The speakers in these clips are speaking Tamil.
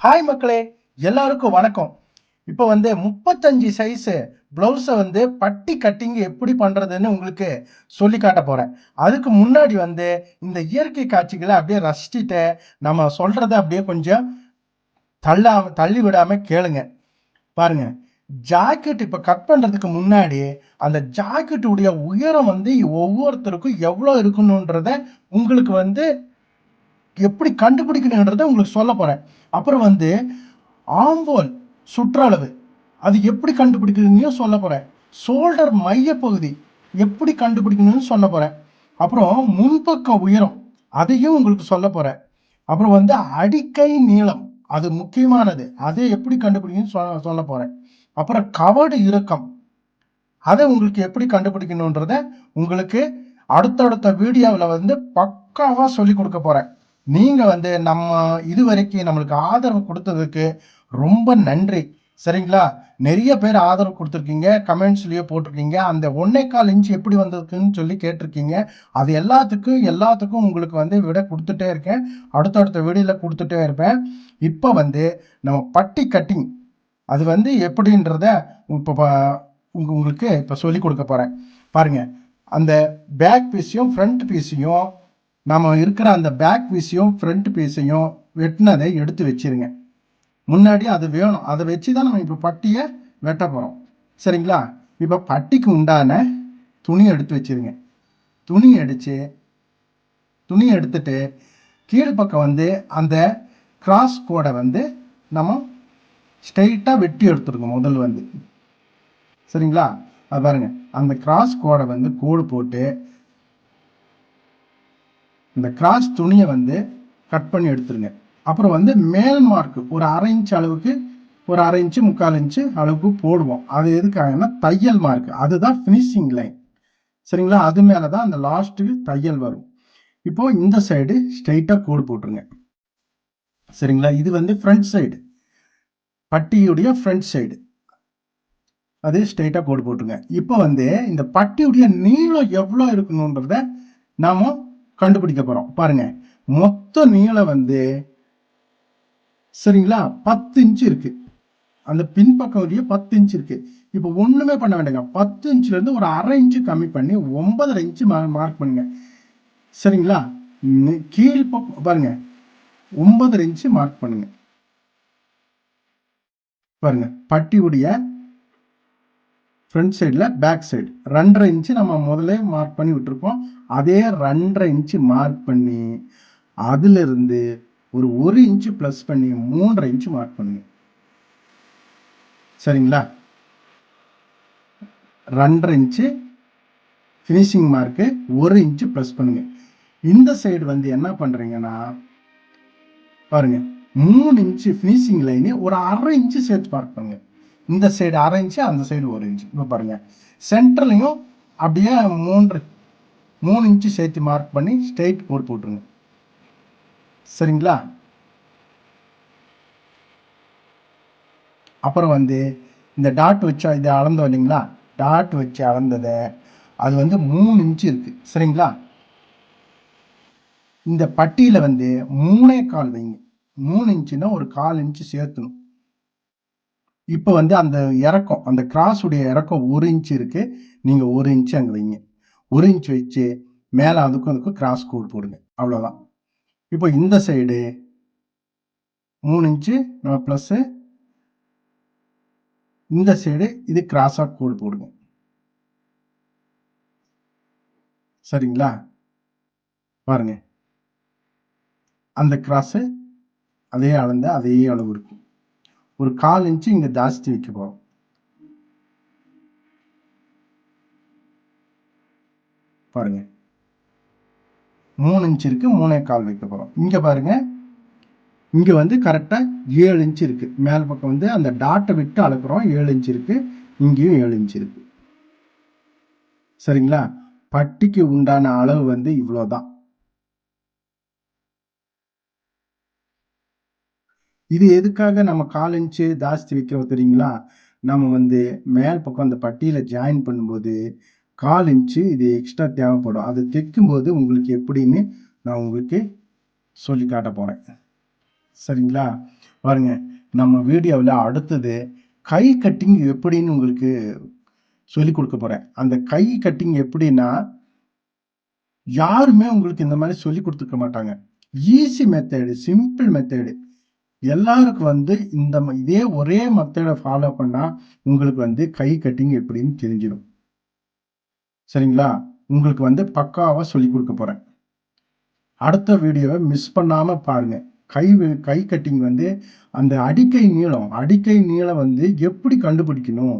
ஹாய் மக்களே. எல்லாருக்கும் வணக்கம். இப்போ வந்து முப்பத்தஞ்சு சைஸு ப்ளவுஸை வந்து பட்டி கட்டிங் எப்படி பண்ணுறதுன்னு உங்களுக்கு சொல்லி காட்ட போகிறேன் அதுக்கு முன்னாடி வந்து இந்த இயற்கை காட்சிகளை அப்படியே ரசிச்சுட்டு நம்ம சொல்கிறத அப்படியே கொஞ்சம் தள்ளாம தள்ளி விடாமல் கேளுங்க. பாருங்க. ஜாக்கெட் இப்போ கட் பண்ணுறதுக்கு முன்னாடி அந்த ஜாக்கெட்டுடைய உயரம் வந்து ஒவ்வொருத்தருக்கும் எவ்வளோ இருக்கணுன்றத உங்களுக்கு வந்து எப்படி கண்டுபிடிக்கணுன்றதை உங்களுக்கு சொல்ல போகிறேன் அப்புறம் வந்து ஆம்போல் சுற்றளவு. அது எப்படி கண்டுபிடிக்கணும்னு சொல்ல போகிறேன் ஷோல்டர் மையப்பகுதி எப்படி கண்டுபிடிக்கணும்னு சொல்ல போகிறேன் அப்புறம் முன்பக்க உயரம் அதையும் உங்களுக்கு சொல்ல போகிறேன் அப்புறம் வந்து அடிக்கை நீளம் அது முக்கியமானது. அதை எப்படி கண்டுபிடிக்கணும்னு சொல்ல சொல்ல போகிறேன் அப்புறம் கவடு இறுக்கம் அதை உங்களுக்கு எப்படி கண்டுபிடிக்கணுன்றத உங்களுக்கு அடுத்தடுத்த வீடியோவில் வந்து பக்காவாக சொல்லி கொடுக்க போகிறேன் நீங்கள் வந்து நம்ம இது வரைக்கும் நம்மளுக்கு ஆதரவு கொடுத்ததுக்கு ரொம்ப நன்றி. சரிங்களா? நிறைய பேர் ஆதரவு கொடுத்துருக்கீங்க கமெண்ட்ஸ்லேயே போட்டிருக்கீங்க அந்த ஒன்னே கால் இன்ச் எப்படி வந்திருக்குன்னு சொல்லி கேட்டிருக்கீங்க. அது எல்லாத்துக்கும் எல்லாத்துக்கும் உங்களுக்கு வந்து விட கொடுத்துட்டே இருக்கேன். அடுத்தடுத்த வீடியோவில் கொடுத்துட்டே இருப்பேன். இப்போ வந்து நம்ம பட்டி கட்டிங் அது வந்து எப்படின்றத இப்போ உங்களுக்கு இப்போ சொல்லி கொடுக்க போகிறேன் பாருங்க அந்த பேக் பீஸையும் ஃப்ரண்ட் பீஸையும் நம்ம இருக்கிற அந்த பேக் பீஸையும் ஃப்ரண்ட் பீஸையும் வெட்டினதை எடுத்து வச்சிருங்க. முன்னாடி அது வேணும். அதை வச்சு தான் நம்ம இப்போ பட்டியை வெட்ட போகிறோம் சரிங்களா? இப்போ பட்டிக்கு உண்டான துணி எடுத்து வச்சிருங்க. துணி அடித்து துணி எடுத்துட்டு கீழ் பக்கம் வந்து அந்த கிராஸ் கோடை வந்து நம்ம ஸ்ட்ரைட்டாக வெட்டி எடுத்துருக்கோம் முதல் வந்து. சரிங்களா? அது பாருங்க. அந்த கிராஸ் கோடை வந்து கோடு போட்டு இந்த கிராஸ் துணியை வந்து கட் பண்ணி எடுத்துருங்க. அப்புறம் வந்து மேல் மார்க்கு ஒரு அரை இன்ச் அளவுக்கு ஒரு அரை இன்ச்சு முக்கால் இன்ச்சு அளவுக்கு போடுவோம். அது எதுக்காகன்னா தையல் மார்க் அதுதான் ஃபினிஷிங் லைன் சரிங்களா? அது மேலே தான் அந்த லாஸ்ட்டுக்கு தையல் வரும். இப்போது இந்த சைடு ஸ்ட்ரைட்டாக கோடு போட்டுருங்க. சரிங்களா? இது வந்து ஃப்ரண்ட் சைடு பட்டியுடைய ஃப்ரண்ட் சைடு அது ஸ்ட்ரைட்டாக கோடு போட்டுருங்க. இப்போ வந்து இந்த பட்டியுடைய நீளம் எவ்வளோ இருக்கணுன்றத நாம கண்டுபிடிக்க போகிறோம் பாருங்க மொத்த நீளம் வந்து சரிங்களா? பத்து இன்ச்சு இருக்கு. அந்த பின்பக்கம் வழியே பத்து இன்ச்சு இருக்கு. இப்போ ஒண்ணுமே பண்ண வேண்டாங்க. பத்து இன்ச்சுலேருந்து இருந்து ஒரு அரை இன்ச்சு கம்மி பண்ணி ஒன்பதரை இன்ச்சு மார்க் பண்ணுங்க. சரிங்களா? கீழ் பாருங்க. ஒன்பதரை இன்ச்சு மார்க் பண்ணுங்க. பாருங்க பட்டியுடைய ஃப்ரண்ட் சைடில் பேக் சைடு ரெண்டரை இன்ச்சு நம்ம முதல்ல மார்க் பண்ணி விட்டுருப்போம். அதே ரெண்டரை இன்ச்சு மார்க் பண்ணி அதிலிருந்து ஒரு ஒரு இன்ச்சு ப்ளஸ் பண்ணி மூன்றரை இன்ச்சு மார்க் பண்ணுங்க சரிங்களா? ரெண்டரை இன்ச்சு ஃபினிஷிங் மார்க்கு ஒரு இன்ச்சு ப்ளஸ் பண்ணுங்க. இந்த சைடு வந்து என்ன பண்ணுறீங்கன்னா பாருங்க. மூணு இன்ச்சு ஃபினிஷிங் லைனு ஒரு அரை இன்ச்சு சேர்த்து மார்க் பண்ணுங்க. இந்த சைடு அரை இன்ச்சு அந்த சைடு ஒரு இன்ச்சு இப்போ பாருங்கள் சென்டர்லையும் அப்படியே மூன்று மூணு இன்ச்சு சேர்த்து மார்க் பண்ணி ஸ்ட்ரெயிட் கோட் போட்டுருங்க. சரிங்களா? அப்புறம் வந்து இந்த டாட் வச்சு இதை அளந்தோம் இல்லைங்களா? டாட் வச்சு அளந்ததை அது வந்து மூணு இன்ச்சு இருக்கு. சரிங்களா? இந்த பட்டியில் வந்து மூணே கால் வைங்க. மூணு இன்ச்சுன்னா ஒரு கால் இன்ச்சு சேர்த்தணும். இப்போ வந்து அந்த இறக்கம் அந்த கிராஸுடைய இறக்கம் ஒரு இன்ச் இருக்குது நீங்கள் ஒரு இன்ச் அங்கே வைங்க. ஒரு இன்ச் வச்சு மேலே அதுக்கும் அதுக்கும் கிராஸ் கோடு போடுங்க. அவ்வளோதான் இப்போ இந்த சைடு மூணு இன்ச்சு நம்ம ப்ளஸ்ஸு இந்த சைடு இது கிராஸாக கோடு போடுங்க. சரிங்களா? பாருங்க. அந்த கிராஸு அதே அளந்த அதே அளவு இருக்கும். ஒரு கால் இன்ச்சு இங்க ஜாஸ்தி வைக்க போறோம். பாருங்க. மூணு இன்ச் இருக்கு மூணே கால் வைக்க போறோம். இங்க பாருங்க. இங்க வந்து கரெக்டா ஏழு இன்ச் இருக்கு. மேல் பக்கம் வந்து அந்த டாட்டை விட்டு அளக்குறோம். ஏழு இன்ச் இருக்கு. இங்கேயும் ஏழு இன்ச் இருக்கு. சரிங்களா? பட்டிக்கு உண்டான அளவு வந்து இவ்வளோதான் இது எதுக்காக நம்ம கால் இன்ச்சு ஜாஸ்தி வைக்கிறோம் தெரியுங்களா? நம்ம வந்து மேல் பக்கம் அந்த பட்டியில் ஜாயின் பண்ணும்போது கால் இன்ச்சு இது எக்ஸ்ட்ரா தேவைப்படும். அது தைக்கும்போது உங்களுக்கு எப்படின்னு நான் உங்களுக்கு சொல்லி காட்ட போகிறேன் சரிங்களா? பாருங்க நம்ம வீடியோவில் அடுத்தது கை கட்டிங் எப்படின்னு உங்களுக்கு சொல்லி கொடுக்க போகிறேன் அந்த கை கட்டிங் எப்படின்னா யாருமே உங்களுக்கு இந்த மாதிரி சொல்லி கொடுத்துக்க மாட்டாங்க. ஈஸி மெத்தேடு சிம்பிள் மெத்தேடு எல்லாருக்கும் வந்து இந்த ம- இதே ஒரே மெத்தடை ஃபாலோ பண்ணா உங்களுக்கு வந்து கை கட்டிங் எப்படின்னு தெரிஞ்சிடும் சரிங்களா? உங்களுக்கு வந்து பக்காவாக சொல்லி கொடுக்க போறேன். அடுத்த வீடியோவை மிஸ் பண்ணாம பாருங்க. கை கை கட்டிங் வந்து அந்த அடிக்கை நீளம் அடிக்கை நீளம் வந்து எப்படி கண்டுபிடிக்கணும்?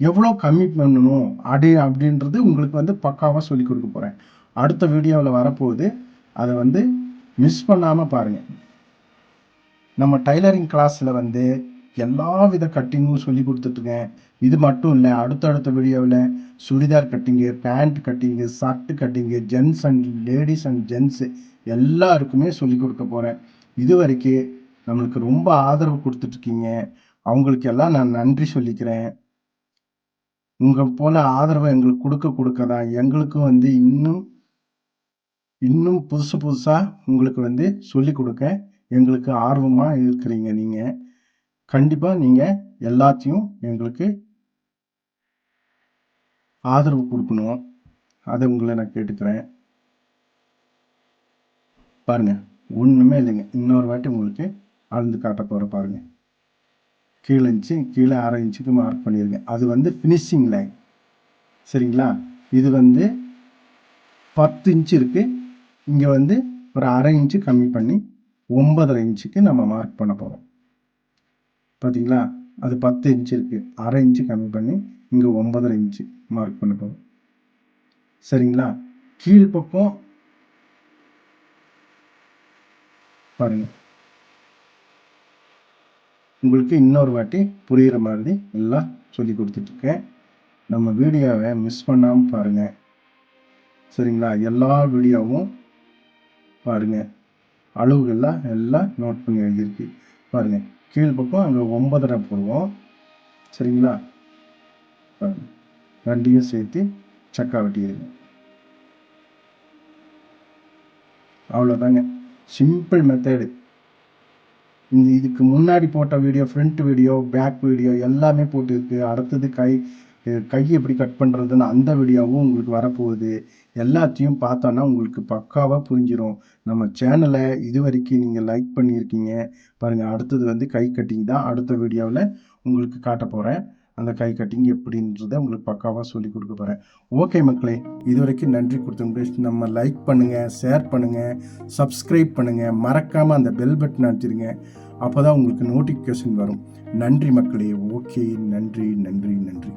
எவ்வளோ கம்மி பண்ணணும்? அடி அப்படின்றது உங்களுக்கு வந்து பக்காவாக சொல்லி கொடுக்க போகிறேன் அடுத்த வீடியோவில் வரப்போகுது. அதை வந்து மிஸ் பண்ணாமல் பாருங்கள் நம்ம டைலரிங் கிளாஸில் வந்து எல்லா வித கட்டிங்கும் சொல்லி கொடுத்துட்டுங்க இது மட்டும் இல்லை அடுத்தடுத்த வீடியோவில் churidar cutting pant cutting shirt cutting gents and ladies and gents எல்லாருக்குமே சொல்லி கொடுக்க போகிறேன் இது வரைக்கும் நம்மளுக்கு ரொம்ப ஆதரவு கொடுத்துட்ருக்கீங்க அவங்களுக்கு எல்லாம் நான் நன்றி சொல்லிக்கிறேன். உங்கள் போல் ஆதரவை எங்களுக்கு கொடுக்க கொடுக்க தான் எங்களுக்கும் வந்து இன்னும் இன்னும் புதுசு புதுசாக உங்களுக்கு வந்து சொல்லி கொடுக்க எங்களுக்கு ஆர்வமாக இருக்கிறீங்க நீங்கள் கண்டிப்பாக நீங்கள் எல்லாத்தையும் எங்களுக்கு ஆதரவு கொடுக்கணும். அதை உங்களை நான் கேட்டுக்கிறேன். பாருங்கள் ஒன்றுமே இல்லைங்க. இன்னொரு வாட்டி உங்களுக்கு அளந்து காட்ட போகிற பாருங்கள் கீழே இன்ச்சு கீழே அரை இன்ச்சுக்கு மார்க் பண்ணிடுங்க அது வந்து ஃபினிஷிங் லைன் சரிங்களா? இது வந்து பத்து இன்ச்சு இருக்குது இங்கே வந்து ஒரு அரை இன்ச்சு கம்மி பண்ணி ஒன்பதரை இன்ச்சுக்கு நம்ம மார்க் பண்ண போகிறோம் பார்த்தீங்களா அது பத்து இன்ச்சு இருக்குது அரை இன்ச்சு கம்மி பண்ணி இங்கே ஒன்பதரை இன்ச்சு மார்க் பண்ண போகிறோம் சரிங்களா? கீழ்ப்பக்கம் பாருங்க. உங்களுக்கு இன்னொரு வாட்டி புரிகிற மாதிரி எல்லாம் சொல்லி கொடுத்துட்ருக்கேன். நம்ம வீடியோவை மிஸ் பண்ணாமல் பாருங்கள் சரிங்களா? எல்லா வீடியோவும் பாருங்கள் அளவுகள்லாம் எல்லாம் நோட் பண்ணி எழுதியிருக்கு. பாருங்க கீழ் பக்கம் அங்கே ஒன்பதரை போடுவோம். சரிங்களா? ரெண்டையும் சேர்த்து சக்கா வெட்டிடுங்க. அவ்வளோதாங்க சிம்பிள் மெத்தேடு இந்த இதுக்கு முன்னாடி போட்ட video front video back video எல்லாமே போட்டுருக்கு. அடுத்தது கை கை எப்படி கட் பண்ணுறதுன்னு அந்த வீடியோவும் உங்களுக்கு வரப்போகுது. எல்லாத்தையும் பார்த்தோன்னா உங்களுக்கு பக்காவாக புரிஞ்சிடும் நம்ம சேனலை இது வரைக்கும் நீங்கள் லைக் பண்ணியிருக்கீங்க. பாருங்கள் அடுத்தது வந்து கை கட்டிங் தான் அடுத்த வீடியோவில் உங்களுக்கு காட்ட போகிறேன் அந்த கை கட்டிங் எப்படின்றத உங்களுக்கு பக்காவாக சொல்லி கொடுக்க போகிறேன் ஓகே மக்களே இது வரைக்கும் நன்றி கொடுத்தவங்க நம்ம லைக் பண்ணுங்கள் ஷேர் பண்ணுங்கள் சப்ஸ்கிரைப் பண்ணுங்கள் மறக்காமல் அந்த பெல் பட்டன் அடிச்சிருங்க. அப்போ தான் உங்களுக்கு நோட்டிஃபிகேஷன் வரும். நன்றி மக்களே. ஓகே நன்றி நன்றி நன்றி.